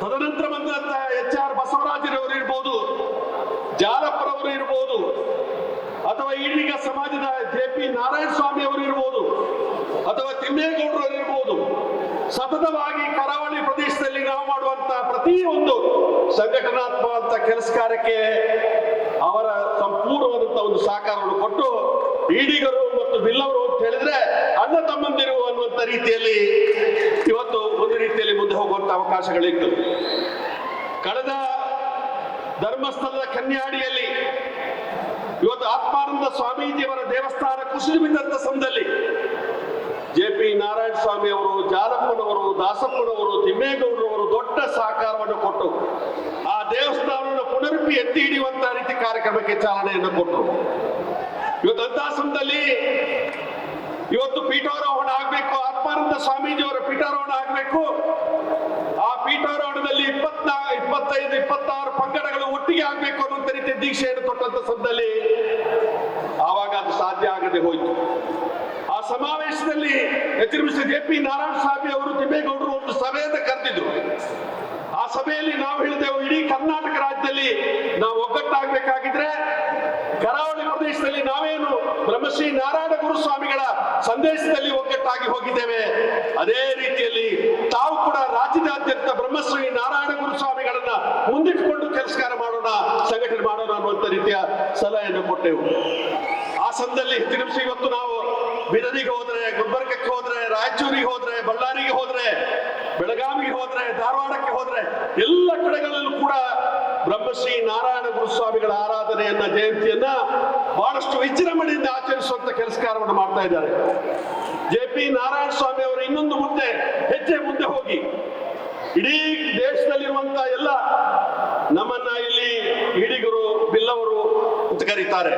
Speaker 2: ತದನಂತರ ಬಂದಂತ ಎಚ್ ಆರ್ ಬಸವರಾಜರವರು ಇರ್ಬೋದು ಜಾಲಪ್ಪರವರು ಇರ್ಬೋದು, ಅಥವಾ ಈಡಿಗ ಸಮಾಜದ ಜೆ ಪಿ ನಾರಾಯಣ ಸ್ವಾಮಿ ಅವರು ಇರ್ಬೋದು, ಅಥವಾ ತಿಮ್ಮೇಗೌಡರು ಇರ್ಬೋದು, ಸತತವಾಗಿ ಕರಾವಳಿ ಪ್ರದೇಶದಲ್ಲಿ ನಾವು ಮಾಡುವಂತಹ ಪ್ರತಿಯೊಂದು ಸಂಘಟನಾತ್ಮಕ ಕೆಲಸ ಕಾರ್ಯಕ್ಕೆ ಸಹಕಾರವನ್ನು ಕೊಟ್ಟು ಈಡಿಗರು ಮತ್ತು ಬಿಲ್ಲವರು ಅಂತ ಹೇಳಿದ್ರೆ ಅಣ್ಣ ತಮ್ಮಂದಿರು ಅನ್ನುವಂತ ರೀತಿಯಲ್ಲಿ ಇವತ್ತು ಒಂದು ರೀತಿಯಲ್ಲಿ ಮುಂದೆ ಹೋಗುವಂತ ಅವಕಾಶಗಳಿತ್ತು. ಕಳೆದ ಧರ್ಮಸ್ಥಳದ ಕನ್ಯಾಡಿಯಲ್ಲಿ ಇವತ್ತು ಆತ್ಮಾನಂದ ಸ್ವಾಮೀಜಿಯವರ ದೇವಸ್ಥಾನ ಕುಸಿದು ಬಿದ್ದಂತ ಸಮಯದಲ್ಲಿ ಜೆ ಪಿ ನಾರಾಯಣ ಸ್ವಾಮಿ ಅವರು ಜಾಲಪ್ಪನವರು ದಾಸಪ್ಪನವರು ತಿಮ್ಮೇಗೌಡರವರು ದೊಡ್ಡ ಸಹಕಾರವನ್ನು ಕೊಟ್ಟು ಆ ದೇವಸ್ಥಾನವನ್ನು ಪುನರ್ಪಿ ಎತ್ತಿ ಹಿಡಿಯುವಂತಹ ರೀತಿ ಕಾರ್ಯಕ್ರಮಕ್ಕೆ ಚಾಲನೆಯನ್ನು ಕೊಟ್ಟರು. ಇವತ್ತು ಅಂತಹ ಸಮಯದಲ್ಲಿ ಇವತ್ತು ಪೀಠಾರೋಹಣ ಆಗ್ಬೇಕು, ಆತ್ಮಾನಂದ ಸ್ವಾಮೀಜಿಯವರ ಪೀಠಾರೋಹಣ ಆಗ್ಬೇಕು. ಆ ಪೀಠಾರೋಹಣದಲ್ಲಿ ಇಪ್ಪತ್ನಾ, ಇಪ್ಪತ್ತೈದು, ಇಪ್ಪತ್ತಾರು ಪಂಗಡಗಳು ಒಟ್ಟಿಗೆ ಆಗ್ಬೇಕು ಅನ್ನುವಂತ ರೀತಿ ದೀಕ್ಷೆಯನ್ನು ಕೊಟ್ಟಂತ ಸಂದಲ್ಲಿ ಆವಾಗ ಅದು ಸಾಧ್ಯ ಆಗದೆ ಹೋಯಿತು. ಆ ಸಮಾವೇಶದಲ್ಲಿ ಎಚ್ ಜೆ ಪಿ ನಾರಾಯಣ ಸ್ವಾಮಿ ಅವರು ತಿಮ್ಮೇಗೌಡರು ಒಂದು ಸಭೆಯನ್ನು ಸಭೆಯಲ್ಲಿ ನಾವು ಹೇಳ್ತೇವೆ, ಇಡೀ ಕರ್ನಾಟಕ ರಾಜ್ಯದಲ್ಲಿ ನಾವು ಒಗ್ಗಟ್ಟಾಗಬೇಕಾಗಿದ್ರೆ ಕರಾವಳಿ ಪ್ರದೇಶದಲ್ಲಿ ನಾವೇನು ಬ್ರಹ್ಮಶ್ರೀ ನಾರಾಯಣ ಗುರು ಸ್ವಾಮಿಗಳ ಸಂದೇಶದಲ್ಲಿ ಒಗ್ಗಟ್ಟಾಗಿ ಹೋಗಿದ್ದೇವೆ. ಅದೇ ರೀತಿಯಲ್ಲಿ ತಾವು ಕೂಡ ರಾಜ್ಯದಾದ್ಯಂತ ಬ್ರಹ್ಮಶ್ರೀ ನಾರಾಯಣ ಗುರು ಸ್ವಾಮಿಗಳನ್ನ ಮುಂದಿಟ್ಟುಕೊಂಡು ಕೆಲಸ ಮಾಡೋಣ, ಸಂಘಟನೆ ಮಾಡೋಣ ಅನ್ನುವಂತ ರೀತಿಯ ಸಲಹೆಯನ್ನು ಕೊಟ್ಟೆವು. ಆ ಸಂದಲ್ಲಿ ನಿಮಿಷ ಇವತ್ತು ನಾವು ಬೀದರಿಗೆ ಹೋದ್ರೆ, ಗುಲ್ಬರ್ಗಕ್ಕೆ ಹೋದ್ರೆ, ರಾಯಚೂರಿಗೆ ಹೋದ್ರೆ, ಬಳ್ಳಾರಿಗೆ ಹೋದ್ರೆ ಬೆಳಗಾವಿಗೆ ಹೋದ್ರೆ ಧಾರವಾಡಕ್ಕೆ ಹೋದ್ರೆ ಎಲ್ಲ ಕಡೆಗಳಲ್ಲೂ ಕೂಡ ಬ್ರಹ್ಮಶ್ರೀ ನಾರಾಯಣ ಗುರುಸ್ವಾಮಿಗಳ ಆರಾಧನೆಯನ್ನ, ಜಯಂತಿಯನ್ನ ಬಹಳಷ್ಟು ವಿಜೃಂಭಣೆಯಿಂದ ಆಚರಿಸುವಂತ ಕೆಲಸಕಾರವನ್ನು ಮಾಡ್ತಾ ಇದ್ದಾರೆ. ಜೆ ಪಿ ನಾರಾಯಣ ಸ್ವಾಮಿ ಅವರು ಇನ್ನೊಂದು ಮುಂದೆ, ಹೆಜ್ಜೆ ಮುಂದೆ ಹೋಗಿ. ಇಡೀ ದೇಶದಲ್ಲಿರುವಂತ ಎಲ್ಲ ನಮ್ಮನ್ನ ಇಲ್ಲಿ ಈಡಿಗರು, ಬಿಲ್ಲವರು ಅಂತ ಕರೀತಾರೆ.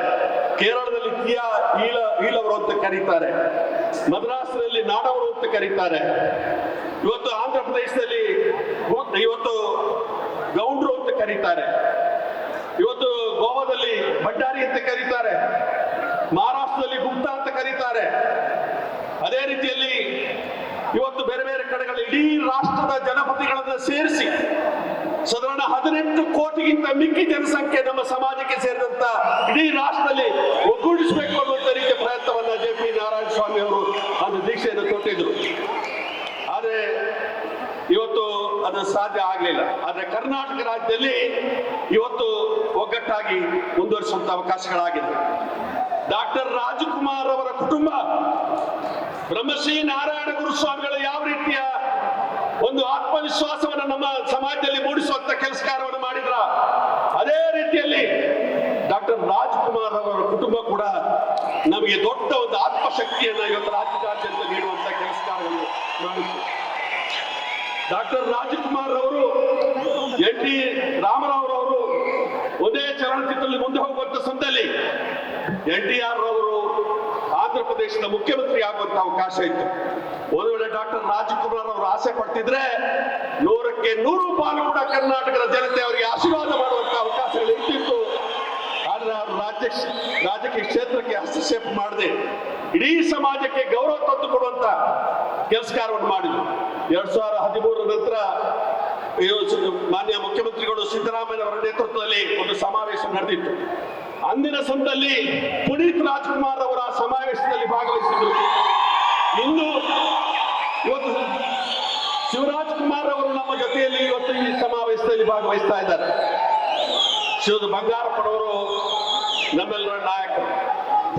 Speaker 2: ಕೇರಳದಲ್ಲಿ ತಿಯಾ ಈಳ, ಈಳವರು ಅಂತ ಕರೀತಾರೆ. ಮದ್ರಾಸ್ನಲ್ಲಿ ನಾಡವರು ಅಂತ ಕರೀತಾರೆ. ಇವತ್ತು ಆಂಧ್ರ ಪ್ರದೇಶದಲ್ಲಿ ಇವತ್ತು ಗೌಂಡ್ರು ಅಂತ ಕರೀತಾರೆ. ಇವತ್ತು ಗೋವಾದಲ್ಲಿ ಭಂಡಾರಿ ಅಂತ ಕರೀತಾರೆ. ಮಹಾರಾಷ್ಟ್ರದಲ್ಲಿ ಗುಪ್ತ ಅಂತ ಕರೀತಾರೆ. ಅದೇ ರೀತಿಯಲ್ಲಿ ಇವತ್ತು ಬೇರೆ ಬೇರೆ ಕಡೆಗಳ ಇಡೀ ರಾಷ್ಟ್ರದ ಜನಪತಿಗಳನ್ನ ಸೇರಿಸಿ ಸಾಧಾರಣ ಹದಿನೆಂಟು ಕೋಟಿಗಿಂತ ಮಿಕ್ಕಿ ಜನಸಂಖ್ಯೆ ನಮ್ಮ ಸಮಾಜಕ್ಕೆ ಸೇರಿದಂತ ಇಡೀ ರಾಷ್ಟ್ರದಲ್ಲಿ ಒಗ್ಗೂಡಿಸಬೇಕು ಅನ್ನುವಂತ ರೀತಿಯ ಪ್ರಯತ್ನವನ್ನ ಜೆ ಪಿ ನಾರಾಯಣ ಸ್ವಾಮಿ ಅವರು ಅದು ದೀಕ್ಷೆಯನ್ನು ಕೊಟ್ಟಿದ್ರು ಆದ್ರೆ ಅದು ಸಾಧ್ಯ ಆಗಲಿಲ್ಲ. ಆದ್ರೆ ಕರ್ನಾಟಕ ರಾಜ್ಯದಲ್ಲಿ ಇವತ್ತು ಒಗ್ಗಟ್ಟಾಗಿ ಮುಂದುವರಿಸುವಂತ ಅವಕಾಶಗಳಾಗಿದೆ ಡಾಕ್ಟರ್ ರಾಜಕುಮಾರ್ ಅವರ ಕುಟುಂಬ, ಬ್ರಹ್ಮಶ್ರೀ ನಾರಾಯಣ ಗುರುಸ್ವಾಮಿಗಳು ಯಾವ ರೀತಿಯ ಒಂದು ಆತ್ಮವಿಶ್ವಾಸವನ್ನು ನಮ್ಮ ಸಮಾಜದಲ್ಲಿ ಮೂಡಿಸುವಂತ ಕೆಲಸ ಕಾರ್ಯವನ್ನು ಮಾಡಿದ್ರ, ಅದೇ ರೀತಿಯಲ್ಲಿ ಡಾಕ್ಟರ್ ರಾಜ್ಕುಮಾರ್ ಅವರ ಕುಟುಂಬ ಕೂಡ ನಮಗೆ ದೊಡ್ಡ ಒಂದು ಆತ್ಮಶಕ್ತಿಯನ್ನ ಇವತ್ತು ರಾಜ್ಯದಾದ್ಯಂತ ನೀಡುವಂತ ಕೆಲಸ ಕಾರ್ಯವನ್ನು ಡಾಕ್ಟರ್ ಎನ್ ಟಿ ರಾಮರಾವ್ ಅವರು ಒಂದೇ ಚಲನಚಿತ್ರದಲ್ಲಿ ಮುಂದೆ ಹೋಗುವಂತ ಸಂದಲ್ಲಿ ಎನ್ ಟಿ ಆರ್ ಅವರು ಆಂಧ್ರಪ್ರದೇಶದ ಪ್ರದೇಶದ ಮುಖ್ಯಮಂತ್ರಿ ಆಗುವಂತ ಅವಕಾಶ ಇತ್ತು. ಒಂದು ವೇಳೆ ಡಾಕ್ಟರ್ ರಾಜ್ಕುಮಾರ್ ಅವರು ಆಸೆ ಪಡ್ತಿದ್ರೆ ನೂರಕ್ಕೆ ನೂರು ಪಾಲು ಕೂಡ ಕರ್ನಾಟಕದ ಜನತೆ ಅವರಿಗೆ ಆಶೀರ್ವಾದ ಮಾಡುವಂತ ಅವಕಾಶಗಳು ಇಟ್ಟಿತ್ತು ಆದ್ರೆ ಅವರು ರಾಜ್ಯ ರಾಜಕೀಯ ಕ್ಷೇತ್ರಕ್ಕೆ ಹಸ್ತಕ್ಷೇಪ ಮಾಡದೆ ಇಡೀ ಸಮಾಜಕ್ಕೆ ಗೌರವ ತಂದು ಕೊಡುವಂತ ಕೆಲಸ ಕಾರ್ಯವನ್ನು ಮಾಡಿದ್ರು. ಎರಡ್ ಸಾವಿರದ ಹದಿಮೂರರ ನಂತರ ಮಾನ್ಯ ಮುಖ್ಯಮಂತ್ರಿಗಳು ಸಿದ್ದರಾಮಯ್ಯ ಅವರ ನೇತೃತ್ವದಲ್ಲಿ ಒಂದು ಸಮಾವೇಶ ನಡೆದಿತ್ತು. ಅಂದಿನ ಸಂದಲ್ಲಿ ಪುನೀತ್ ರಾಜ್ಕುಮಾರ್ ಅವರ ಸಮಾವೇಶದಲ್ಲಿ ಭಾಗವಹಿಸಿದ್ರು. ಇಂದು ಇವತ್ತು ಶಿವರಾಜ್ ಕುಮಾರ್ ಅವರು ನಮ್ಮ ಜೊತೆಯಲ್ಲಿ ಇವತ್ತು ಈ ಸಮಾವೇಶದಲ್ಲಿ ಭಾಗವಹಿಸ್ತಾ ಇದ್ದಾರೆ. ಶಿವದ ಬಂಗಾರಪ್ಪನವರು ನಮ್ಮೆಲ್ಲರ ನಾಯಕರು.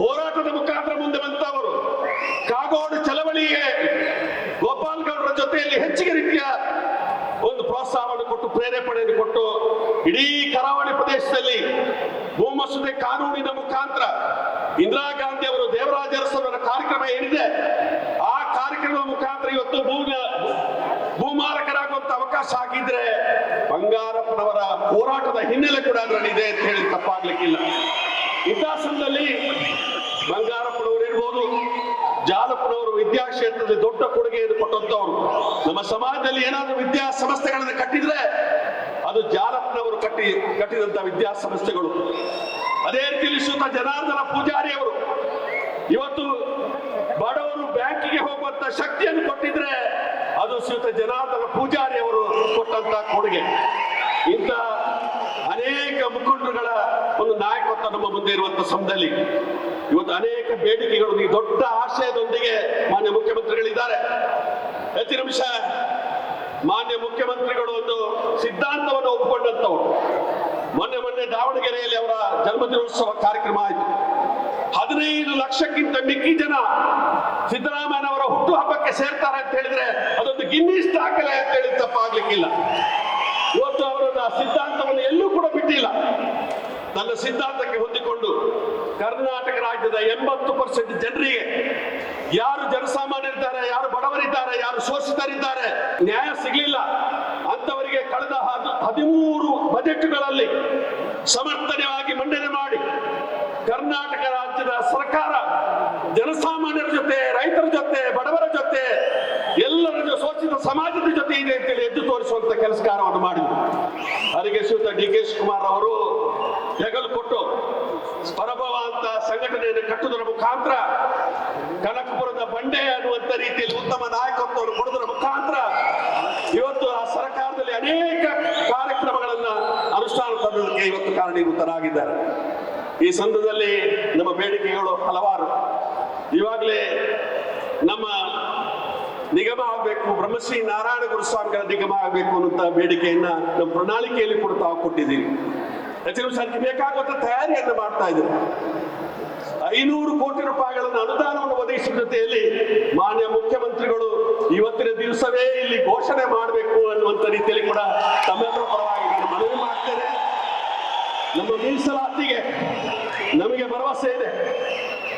Speaker 2: ಹೋರಾಟದ ಮುಖಾಂತರ ಮುಂದೆ ಬಂತವರು ಕಾಗೋಡು ಚಳವಳಿಗೆ ಗೋಪಾಲ್ ಗೌಡರ ಜೊತೆಯಲ್ಲಿ ಹೆಚ್ಚಿಗೆ ರೀತಿಯ ಒಂದು ಪ್ರೋತ್ಸಾಹವನ್ನು ಕೊಟ್ಟು, ಪ್ರೇರೇಪಣೆಯನ್ನು ಕೊಟ್ಟು, ಇಡೀ ಕರಾವಳಿ ಪ್ರದೇಶದಲ್ಲಿ ಭೂಮಸೂದೆ ಕಾನೂನಿನ ಮುಖಾಂತರ ಇಂದಿರಾ ಗಾಂಧಿ ಅವರು ದೇವರಾಜ ಅರಸರ ಕಾರ್ಯಕ್ರಮ ಏನಿದೆ, ಆ ಕಾರ್ಯಕ್ರಮದ ಮುಖಾಂತರ ಇವತ್ತು ಭೂ ಭೂಮಾರಕರಾಗುವಂತ ಅವಕಾಶ ಆಗಿದ್ರೆ ಬಂಗಾರಪ್ಪನವರ ಹೋರಾಟದ ಹಿನ್ನೆಲೆ ಕೂಡ ಅದರಲ್ಲಿ ಇದೆ ಅಂತ ಹೇಳಿ ತಪ್ಪಾಗ್ಲಿಕ್ಕಿಲ್ಲ. ಇತಿಹಾಸದಲ್ಲಿ ಬಂಗಾರಪ್ಪನವರು ಇರ್ಬೋದು ಜಾಲಪ್ಪನವರು ವಿದ್ಯಾ ಕ್ಷೇತ್ರದಲ್ಲಿ ದೊಡ್ಡ ಕೊಡುಗೆಯನ್ನು ಕೊಟ್ಟಂತವ್ರು. ನಮ್ಮ ಸಮಾಜದಲ್ಲಿ ಏನಾದರೂ ವಿದ್ಯಾ ಸಂಸ್ಥೆಗಳನ್ನು ಕಟ್ಟಿದ್ರೆ ಅದು ಜಾಲಪ್ಪನವರು ಕಟ್ಟಿ ಕಟ್ಟಿದಂತ ವಿದ್ಯಾ ಸಂಸ್ಥೆಗಳು ಅದೇ ರೀತಿಯಲ್ಲಿ ಶ್ರೀಯುತ ಜನಾರ್ದನ ಪೂಜಾರಿ ಅವರು ಇವತ್ತು ಬಡವರು ಬ್ಯಾಂಕಿಗೆ ಹೋಗುವಂತ ಶಕ್ತಿಯನ್ನು ಕೊಟ್ಟಿದ್ರೆ ಅದು ಶ್ರೀಯುತ ಜನಾರ್ದನ ಪೂಜಾರಿ ಅವರು ಕೊಟ್ಟಂತ ಕೊಡುಗೆ. ಇಂಥ ಅನೇಕ ಮುಖಂಡರುಗಳ ಒಂದು ನಾಯಕತ್ವ ನಮ್ಮ ಮುಂದೆ ಇರುವಂತ ಸಮಯದಲ್ಲಿ ಇವತ್ತು ಅನೇಕ ಬೇಡಿಕೆಗಳು, ಈ ದೊಡ್ಡ ಆಶಯದೊಂದಿಗೆ ಮಾನ್ಯ ಮುಖ್ಯಮಂತ್ರಿಗಳಿದ್ದಾರೆ. ಪ್ರತಿ ನಿಮಿಷ ಮಾನ್ಯ ಮುಖ್ಯಮಂತ್ರಿಗಳು ಒಂದು ಸಿದ್ಧಾಂತವನ್ನು ಒಪ್ಪಿಕೊಂಡಂತವು ಮೊನ್ನೆ ಮೊನ್ನೆ ದಾವಣಗೆರೆಯಲ್ಲಿ ಅವರ ಜನ್ಮದಿನೋತ್ಸವ ಕಾರ್ಯಕ್ರಮ ಆಯಿತು. ಹದಿನೈದು ಲಕ್ಷಕ್ಕಿಂತ ಮಿಕ್ಕಿ ಜನ ಸಿದ್ದರಾಮಯ್ಯನವರ ಹುಟ್ಟು ಹಬ್ಬಕ್ಕೆ ಸೇರ್ತಾರೆ ಅಂತ ಹೇಳಿದ್ರೆ ಅದೊಂದು ಗಿನ್ನಿಸ್ ದಾಖಲೆ ಅಂತ ಹೇಳಿ ತಪ್ಪಾಗ್ಲಿಕ್ಕಿಲ್ಲ. ಇವತ್ತು ಅವರ ಸಿದ್ಧಾಂತವನ್ನು ಎಲ್ಲೂ ಕೂಡ ಬಿಟ್ಟಿಲ್ಲ. ತನ್ನ ಸಿದ್ಧಾಂತಕ್ಕೆ ಹೊಂದಿಕೊಂಡು ಕರ್ನಾಟಕ ರಾಜ್ಯದ ಎಂಬತ್ತು ಪರ್ಸೆಂಟ್ ಜನರಿಗೆ ಯಾರು ಜನಸಾಮಾನ್ಯರಿದ್ದಾರೆ, ಯಾರು ಬಡವರಿದ್ದಾರೆ, ಯಾರು ಶೋಷಿತರಿದ್ದಾರೆ ನ್ಯಾಯ ಸಿಗಲಿಲ್ಲ. ಅಂತವರಿಗೆ ಕಳೆದ ಹದ್- ಹದಿಮೂರು ಬಜೆಟ್ಗಳಲ್ಲಿ ಸಮರ್ಥನವಾಗಿ ಮಂಡನೆ ಮಾಡಿ ಕರ್ನಾಟಕ ರಾಜ್ಯದ ಸರ್ಕಾರ ಜನಸಾಮಾನ್ಯರ ಜೊತೆ, ರೈತರ ಜೊತೆ, ಬಡವರ ಜೊತೆ, ಎಲ್ಲರ ಜೊತೆ ಶೋಷಿತ ಸಮಾಜದ ಜೊತೆ ಇದೆ ಅಂತೇಳಿ ಎದ್ದು ತೋರಿಸುವಂತ ಕೆಲಸ ಕಾರ್ಯವನ್ನು ಮಾಡಿದ್ರು ಅದಕ್ಕೆ ಶ್ರೀಯುತ ಡಿ ಕೆ ಶಿವಕುಮಾರ್ ಅವರು ಹೆಗಲು ಕೊಟ್ಟು ಪರಭವ ಸಂಘಟನೆಯನ್ನು ಕಟ್ಟುವುದರ ಮುಖಾಂತರ ಕನಕಪುರದ ಬಂಡೆ ಅನ್ನುವಂತ ರೀತಿಯಲ್ಲಿ ಉತ್ತಮ ನಾಯಕತ್ವವನ್ನು ಕೊಡುವುದರ ಮುಖಾಂತರ ಇವತ್ತು ಆ ಸರ್ಕಾರದಲ್ಲಿ ಅನೇಕ ಕಾರ್ಯಕ್ರಮಗಳನ್ನ ಅನುಷ್ಠಾನ ತಂದಕ್ಕೆ ಇವತ್ತು ಕಾರಣೀಭೂತರಾಗಿದ್ದಾರೆ. ಈ ಸಂದರ್ಭದಲ್ಲಿ ನಮ್ಮ ಬೇಡಿಕೆಗಳು ಹಲವಾರು. ಇವಾಗಲೇ ನಮ್ಮ ನಿಗಮ ಆಗಬೇಕು, ಬ್ರಹ್ಮಶ್ರೀ ನಾರಾಯಣ ಗುರುಸ್ವಾಮಿಗಳ ನಿಗಮ ಆಗಬೇಕು ಅನ್ನುವಂತ ಬೇಡಿಕೆಯನ್ನ ನಮ್ಮ ಪ್ರಣಾಳಿಕೆಯಲ್ಲಿ ಕೂಡ ತಾವು ಕೊಟ್ಟಿದ್ದೀವಿ. ಹೆಚ್ಚಿನ ಸಂಖ್ಯೆ ಬೇಕಾಗುವಂತ ತಯಾರಿಯನ್ನು ಮಾಡ್ತಾ ಇದ್ದೀವಿ. ಐನೂರು ಕೋಟಿ ರೂಪಾಯಿಗಳನ್ನು ಅನುದಾನವನ್ನು ಒದಗಿಸಿದ ಜೊತೆಯಲ್ಲಿ ಮಾನ್ಯ ಮುಖ್ಯಮಂತ್ರಿಗಳು ಇವತ್ತಿನ ದಿವಸವೇ ಇಲ್ಲಿ ಘೋಷಣೆ ಮಾಡಬೇಕು ಅನ್ನುವಂತ ರೀತಿಯಲ್ಲಿ ಕೂಡ ತಮ್ಮೆಲ್ಲರ ಪರವಾಗಿ ನಾನು ಮನವಿ ಮಾಡ್ತೇನೆ. ನಮ್ಮ ಮೀಸಲಾತಿಗೆ ನಮಗೆ ಭರವಸೆ ಇದೆ.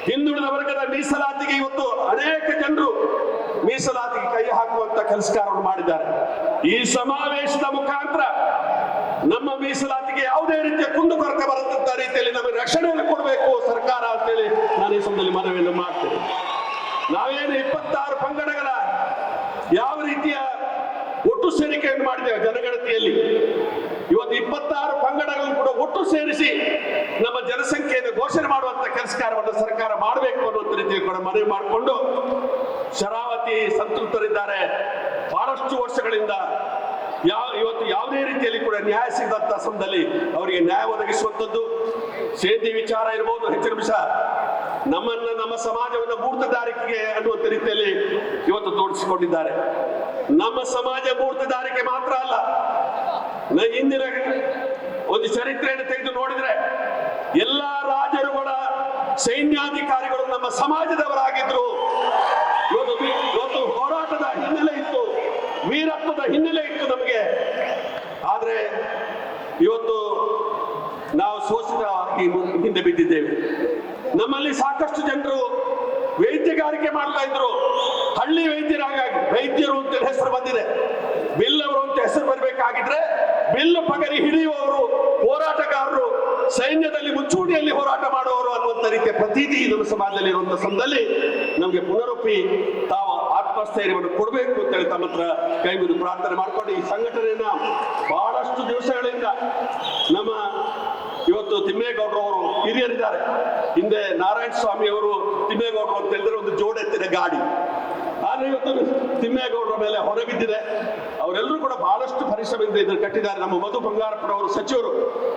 Speaker 2: ಹಿಂದುಳಿದ ವರ್ಗದ ಮೀಸಲಾತಿಗೆ ಇವತ್ತು ಅನೇಕ ಜನರು ಮೀಸಲಾತಿಗೆ ಕೈ ಹಾಕುವಂತ ಕೆಲಸ ಮಾಡಿದ್ದಾರೆ. ಈ ಸಮಾವೇಶದ ಮುಖಾಂತರ ಮೀಸಲಾತಿಗೆ ಯಾವುದೇ ರೀತಿಯ ಕುಂದುಕೊರತೆ ಬರದಂತ ರೀತಿಯಲ್ಲಿ ನಮಗೆ ರಕ್ಷಣೆಯನ್ನು ಕೊಡಬೇಕು ಸರ್ಕಾರ ಅಂತೇಳಿ ನಾನು ಈ ಸಂದರ್ಭದಲ್ಲಿ ಮನವಿಯನ್ನು ಮಾಡ್ತೇನೆ. ನಾವೇನು ಇಪ್ಪತ್ತಾರು ಪಂಗಡಗಳ ಯಾವ ರೀತಿಯ ಒಟ್ಟು ಸೇರಿಕೆಯನ್ನು ಮಾಡಿದ್ದೇವೆ ಜನಗಣತಿಯಲ್ಲಿ. ಇವತ್ತು ಇಪ್ಪತ್ತಾರು ಪಂಗಡಗಳನ್ನು ಕೂಡ ಒಟ್ಟು ಸೇರಿಸಿ ನಮ್ಮ ಜನಸಂಖ್ಯೆಯನ್ನು ಘೋಷಣೆ ಮಾಡುವಂತ ಕೆಲಸ ಕಾರ್ಯವನ್ನು ಸರ್ಕಾರ ಮಾಡಬೇಕು ಅನ್ನುವಂತ ರೀತಿಯಲ್ಲಿ ಕೂಡ ಮನವಿ ಮಾಡಿಕೊಂಡು ಶರಾವತಿ ಸಂತೃಪ್ತರಿದ್ದಾರೆ. ಬಹಳಷ್ಟು ವರ್ಷಗಳಿಂದ ಯಾವ ಇವತ್ತು ಯಾವುದೇ ರೀತಿಯಲ್ಲಿ ಕೂಡ ನ್ಯಾಯ ಸಿಗದಂತ ಸಮಯದಲ್ಲಿ ಅವರಿಗೆ ನ್ಯಾಯ ಒದಗಿಸುವಂಥದ್ದು ಸೇದಿ ವಿಚಾರ ಇರಬಹುದು ಹೆಚ್ಚಿನ ವಿಷಯ. ನಮ್ಮನ್ನ, ನಮ್ಮ ಸಮಾಜವನ್ನು ಮೂರ್ತದಾರಿಕೆಗೆ ಅನ್ನುವಂತ ರೀತಿಯಲ್ಲಿ ಇವತ್ತು ತೋರಿಸಿಕೊಂಡಿದ್ದಾರೆ. ನಮ್ಮ ಸಮಾಜ ಮೂರ್ತದಾರಿಕೆ ಮಾತ್ರ ಅಲ್ಲ. ಹಿಂದಿನ ಒಂದು ಚರಿತ್ರೆಯನ್ನು ತೆಗೆದು ನೋಡಿದ್ರೆ ಎಲ್ಲಾ ರಾಜರುಗಳ ಸೈನ್ಯಾಧಿಕಾರಿಗಳು ನಮ್ಮ ಸಮಾಜದವರಾಗಿದ್ರು. ಇವತ್ತು ವಿ- ಇವತ್ತು ಹೋರಾಟದ ಹಿನ್ನೆಲೆ ಇತ್ತು ವೀರತ್ವದ ಹಿನ್ನೆಲೆ ಇತ್ತು ನಮಗೆ. ಆದ್ರೆ ಇವತ್ತು ನಾವು ಈ ಹಿಂದೆ ಬಿದ್ದಿದ್ದೇವೆ. ನಮ್ಮಲ್ಲಿ ಸಾಕಷ್ಟು ಜನರು ವೈದ್ಯಗಾರಿಕೆ ಮಾಡ್ತಾ ಇದ್ರು. ಹಳ್ಳಿ ವೈದ್ಯರಾಗಿ ವೈದ್ಯರು ಅಂತ ಹೆಸರು ಬಂದಿದೆ. ಬಿಲ್ ಅವರು ಅಂತ ಹೆಸರು ಬರಬೇಕಾಗಿದ್ರೆ ಬಿಲ್ ಪಗರಿ ಹಿಡಿಯುವವರು, ಹೋರಾಟಗಾರರು, ಸೈನ್ಯದಲ್ಲಿ ಮುಚ್ಚೂಡಿಯಲ್ಲಿ ಹೋರಾಟ ಮಾಡುವವರು ಅನ್ನುವಂಥ ರೀತಿಯ ಪ್ರತೀತಿ ನಮ್ಮ ಸಮಾಜದಲ್ಲಿ ಇರುವಂತ ಸಂದಲ್ಲಿ ನಮಗೆ ಪುನರುಪಿ ತಾವು ಆತ್ಮಸ್ಥೈರ್ಯವನ್ನು ಕೊಡಬೇಕು ಅಂತ ಹೇಳಿ ತಮ್ಮ ಹತ್ರ ಕೈ ಮುಗಿದು ಪ್ರಾರ್ಥನೆ ಮಾಡ್ಕೊಂಡು ಈ ಸಂಘಟನೆಯನ್ನ ಬಹಳಷ್ಟು ದಿವಸಗಳಿಂದ ನಮ್ಮ ಇವತ್ತು ತಿಮ್ಮೇಗೌಡರು ಅವರು ಹಿರಿಯರಿದ್ದಾರೆ. ಹಿಂದೆ ನಾರಾಯಣ ಸ್ವಾಮಿ ಅವರು ತಿಮ್ಮೇಗೌಡರು ಅಂತ ಹೇಳಿದ್ರೆ ಒಂದು ಜೋಡೆತ್ತಿನ ಗಾಡಿ. ಆದ್ರೆ ಇವತ್ತು ತಿಮ್ಮೇಗೌಡರ ಮೇಲೆ ಹೊರಗಿದ್ದಿದೆ ಅವರೆಲ್ಲರೂ ಕೂಡ ಬಹಳಷ್ಟು ಪರಿಶ್ರಮದಿಂದ ಇದನ್ನು ಕಟ್ಟಿದ್ದಾರೆ. ನಮ್ಮ ಮಧು ಬಂಗಾರಪ್ಪನವರು ಸಚಿವರು.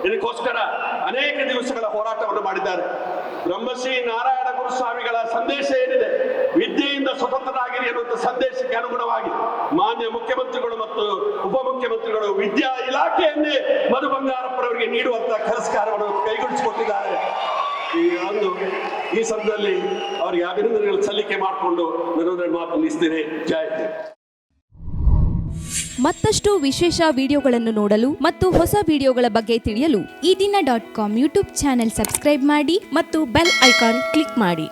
Speaker 2: ಇದಕ್ಕೋಸ್ಕರ ಅನೇಕ ದಿವಸಗಳ ಹೋರಾಟವನ್ನು ಮಾಡಿದ್ದಾರೆ. ಬ್ರಹ್ಮಶ್ರೀ ನಾರಾಯಣ ಗುರುಸ್ವಾಮಿಗಳ ಸಂದೇಶ ಏನಿದೆ? ವಿದ್ಯೆಯಿಂದ ಸ್ವತಂತ್ರರಾಗಿರಿ ಸಂದೇಶಕ್ಕೆ ಅನುಗುಣವಾಗಿ ಮಾನ್ಯ ಮುಖ್ಯಮಂತ್ರಿಗಳು ಮತ್ತು ಉಪಮುಖ್ಯಮಂತ್ರಿಗಳು ವಿದ್ಯಾ ಇಲಾಖೆಯನ್ನೇ ಮಧು ಬಂಗಾರಪ್ಪನವರಿಗೆ ನೀಡುವಂತ ಕರಸ್ಕಾರವನ್ನು ಕೈಗೊಳಿಸಿಕೊಟ್ಟಿದ್ದಾರೆ. ಈ ಒಂದು ಈ ಸಂದರ್ಭದಲ್ಲಿ ಅವರಿಗೆ ಅಭಿನಂದನೆಗಳು ಸಲ್ಲಿಕೆ ಮಾಡಿಕೊಂಡು ನನ್ನ ಮಾತು ನಿಲ್ಲಿಸ್ತೇನೆ ಜಯ
Speaker 3: ಮತ್ತಷ್ಟು ವಿಶೇಷ ವಿಡಿಯೋಗಳನ್ನು ನೋಡಲು ಮತ್ತು ಹೊಸ ವಿಡಿಯೋಗಳ ಬಗ್ಗೆ ತಿಳಿಯಲು
Speaker 4: Ee Dina dot com YouTube channel subscribe ಮಾಡಿ ಮತ್ತು ಬೆಲ್ ಐಕಾನ್ ಕ್ಲಿಕ್ ಮಾಡಿ.